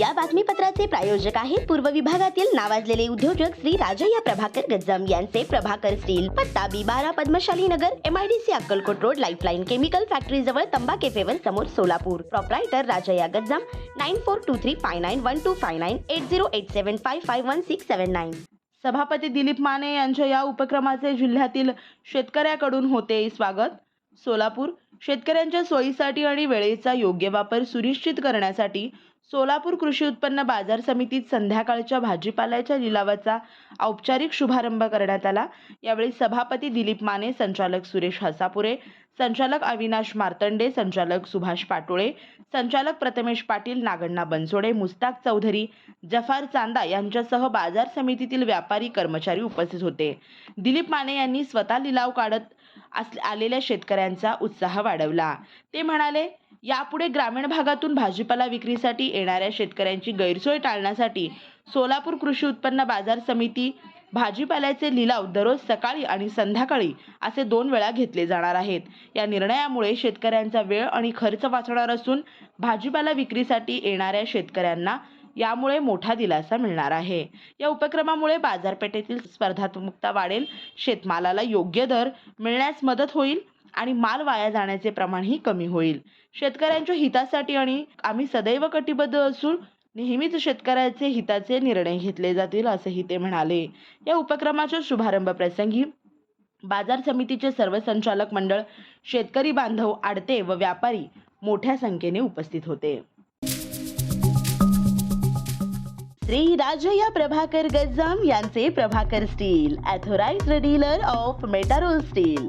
या बातमीपत्राचे प्रायोजक आहेत पूर्व विभागातील नावाजलेले उद्योजक श्री राजय्या प्रभाकर गज्जम यांचे प्रभाकर स्टील पत्ता बी बारा Padmashali Nagar MIDC Akkalkot road lifeline chemical factory जवळ तंबा केफेवर समोर Solapur. Proprietor Rajayya Gajjam nine four two three five nine one two five nine eight zero eight seven five five one six seven nine सभापती दिलीप माने यांच्या या उपक्रमाचे जिल्ह्यातील शेतकऱ्याकडून होते स्वागत. सोलापूर शेतकऱ्यांच्या सोयीसाठी आणि वेळेचा योग्य वापर सुनिश्चित करण्यासाठी सोलापूर कृषी उत्पन्न बाजार समितीत संध्याकाळच्या भाजीपाल्याच्या लिलावाचा औपचारिक शुभारंभ करण्यात आला. यावेळी सभापती दिलीप माने संचालक सुरेश हसापुरे संचालक अविनाश मार्तंडे संचालक सुभाष पाटोळे संचालक प्रथमेश पाटील नागण्णा बनसोडे मुस्ताक चौधरी जफार चांदा यांच्यासह बाजार समितीतील व्यापारी कर्मचारी उपस्थित होते. दिलीप माने यांनी स्वतः लिलाव काढत आलेल्या शेतकऱ्यांचा उत्साह वाढवला. ते म्हणाले यापुढे ग्रामीण भागातून भाजीपाला विक्रीसाठी येणाऱ्या शेतकऱ्यांची गैरसोय टाळण्यासाठी सोलापूर कृषी उत्पन्न बाजार समिती भाजीपाल्याचे लिलाव दररोज सकाळी आणि संध्याकाळी असे दोन वेळा घेतले जाणार आहेत. या निर्णयामुळे शेतकऱ्यांचा वेळ आणि खर्च वाचणार असून भाजीपाला विक्रीसाठी येणाऱ्या शेतकऱ्यांना यामुळे मोठा दिलासा मिळणार आहे. या उपक्रमामुळे बाजारपेठेतील स्पर्धात्मकता वाढेल शेतमालाला योग्य दर मिळण्यास मदत होईल आणि माल वाया जाण्याचे प्रमाणही कमी होईल. शेतकऱ्यांच्या हितासाठी आणि आम्ही सदैव कटिबद्ध असून नेहमीच शेतकऱ्याचे हिताचे निर्णय घेतले जातील असंही ते म्हणाले. या उपक्रमाच्या शुभारंभ प्रसंगी बाजार समितीचे सर्व संचालक मंडळ शेतकरी बांधव आडते व व्यापारी मोठ्या संख्येने उपस्थित होते. श्री राजया प्रभाकर गज्जम यांचे Prabhakar steel authorised dealer of Metarol steel.